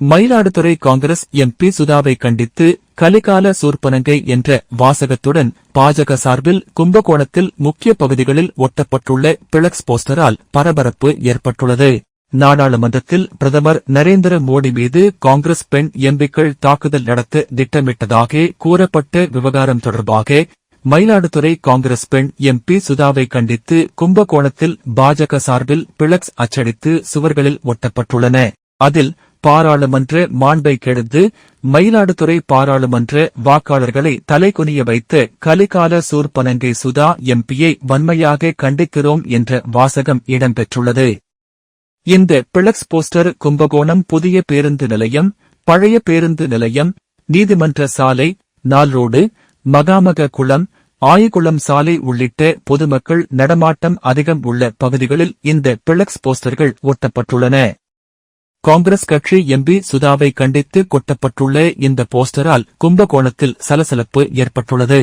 Mayiladuthurai Congress MP சுதாவை கண்டித்து கலிகால சூர்பனங்கை என்ற வாசகத்துடன் பாஜக சார்பில் கும்பகோணத்தில் முக்கிய பகுதிகளில் ஒட்டப்பட்டுள்ள பிளக்ஸ் போஸ்டரால் பரபரப்பு ஏற்பட்டுள்ளது. நாடாளுமன்றத்தில் பிரதமர் நரேந்திர மோடி மீது காங்கிரஸ் பெண் எம்பிக்கள் தாக்குதல் நடத்த திட்டமிட்டதாக கூறப்பட்ட விவகாரம் தொடர்பாக மயிலாடுதுறை காங்கிரஸ் பெண் எம்பி சுதாவை கண்டித்து கும்பகோணத்தில் பாஜக சார்பில் பிளக்ஸ் அச்சடித்து சுவர்களில் ஒட்டப்பட்டுள்ளன. அதில் பாராளுமன்ற மாண்பை கெடுத்து மயிலாடுதுறை பாராளுமன்ற வாக்காளர்களை தலைகுனிய வைத்து கலிகால சூர்பனங்கை சுதா எம்பியை வன்மையாக கண்டிக்கிறோம் என்ற வாசகம் இடம்பெற்றுள்ளது. இந்த பிளக்ஸ் போஸ்டர் கும்பகோணம் புதிய பேருந்து நிலையம் பழைய பேருந்து நிலையம் நீதிமன்ற சாலை நால்ரோடு மகாமக குளம் ஆயகுளம் சாலை உள்ளிட்ட பொதுமக்கள் நடமாட்டம் அதிகம் உள்ள பகுதிகளில் இந்த பிளக்ஸ் போஸ்டர்கள் ஒட்டப்பட்டுள்ளன. காங்கிரஸ் கட்சி எம்பி சுதாவை கண்டித்து கொட்டப்பட்டுள்ள இந்த போஸ்டரால் கும்பகோணத்தில் சலசலப்பு ஏற்பட்டுள்ளது.